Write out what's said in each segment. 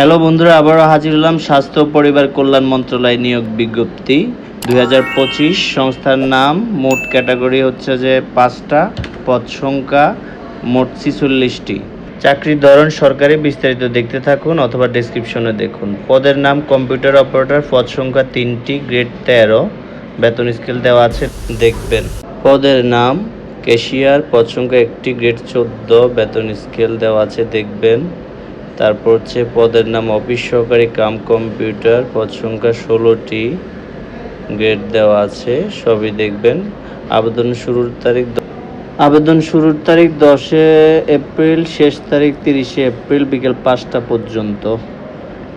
Hello বন্ধুরা, আবারও হাজির হলাম স্বাস্থ্য পরিবার কল্যাণ মন্ত্রণালয় নিয়োগ বিজ্ঞপ্তি। দুই হাজার পঁচিশ সংস্থার নাম, মোট ক্যাটাগরি হচ্ছে যে পাঁচটা, পদ সংখ্যা মোট ছিচল্লিশটি। চাকরির ধরন সরকারি, বিস্তারিত দেখতে থাকুন অথবা ডেসক্রিপশনে দেখুন। পদের নাম কম্পিউটার অপারেটর পদ সংখ্যা তিনটি গ্রেড তেরো, বেতন স্কেল দেওয়া আছে, দেখবেন। পদের নাম ক্যাশিয়ার পদ সংখ্যা একটি গ্রেড চোদ্দ, বেতন স্কেল দেওয়া আছে, দেখবেন। তারপর হচ্ছে পদের নাম অফিস সহকারী কাম কম্পিউটার। পদ সংখ্যা ষোলোটি গ্রেড দেওয়া আছে, সবই দেখবেন। আবেদন শুরুর তারিখ আবেদন শুরুর তারিখ দশে এপ্রিল, শেষ তারিখ তিরিশে এপ্রিল, বিকেল পাঁচটা পর্যন্ত।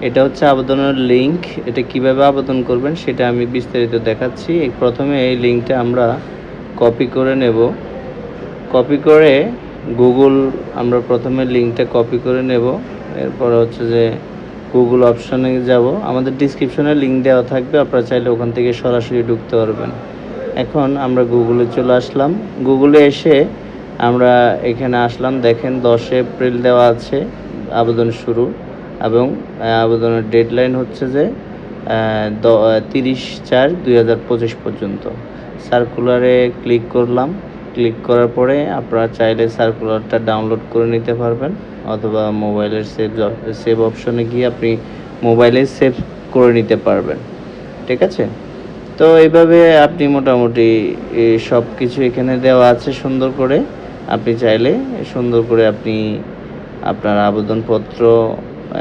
এটা হচ্ছে আবেদনের লিঙ্ক এটা কীভাবে আবেদন করবেন সেটা আমি বিস্তারিত দেখাচ্ছি। প্রথমে এই লিঙ্কটা আমরা কপি করে নেব। কপি করে গুগল আমরা প্রথমে লিঙ্কটা কপি করে নেব। এরপর হচ্ছে যে গুগল অপশানে যাব। আমাদের ডিসক্রিপশনে লিঙ্ক দেওয়া থাকবে, আপনারা চাইলে ওখান থেকে সরাসরি ঢুকতে পারবেন। এখন আমরা গুগলে চলে আসলাম। গুগলে এসে আমরা এখানে আসলাম। দেখেন দশ এপ্রিল দেওয়া আছে, আবেদন শুরু। এবং আবেদনের ডেডলাইন হচ্ছে যে তিরিশ চার দুই পর্যন্ত। সার্কুলারে ক্লিক করলাম। ক্লিক করার পরে আপনারা চাইলে সার্কুলারটা ডাউনলোড করে নিতে পারবেন, অথবা মোবাইলের সেভ সেভ অপশনে গিয়ে আপনি মোবাইলে সেভ করে নিতে পারবেন, ঠিক আছে? তো এইভাবে আপনি মোটামুটি সব কিছু এখানে দেওয়া আছে সুন্দর করে। আপনি চাইলে সুন্দর করে আপনি আপনার আবেদনপত্র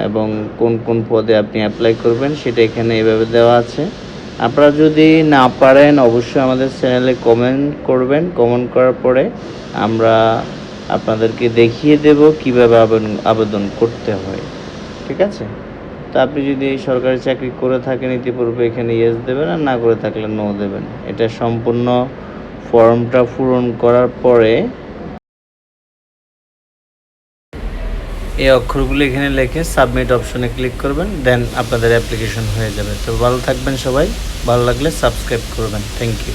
এবং কোন কোন পদে আপনি অ্যাপ্লাই করবেন, সেটা এখানে এভাবে দেওয়া আছে। আপনারা যদি না পারেন, অবশ্যই আমাদের চ্যানেলে কমেন্ট করবেন। কমেন্ট করার পরে আমরা আপনাদেরকে দেখিয়ে দেব কীভাবে আবেদন আবেদন করতে হয়। ঠিক আছে? তো আপনি যদি সরকারি চাকরি করে থাকেন, ইতিপূর্বে এখানে ইয়েস দেবেন, আর না করে থাকলে নো দেবেন। এটা সম্পূর্ণ ফর্মটা পূরণ করার পরে এই অক্ষরগুলো এখানে লেখে সাবমিট অপশনে ক্লিক করবেন দেন আপনাদের অ্যাপ্লিকেশন হয়ে যাবে। তো ভালো থাকবেন সবাই, ভালো লাগলে সাবস্ক্রাইব করবেন। Thank you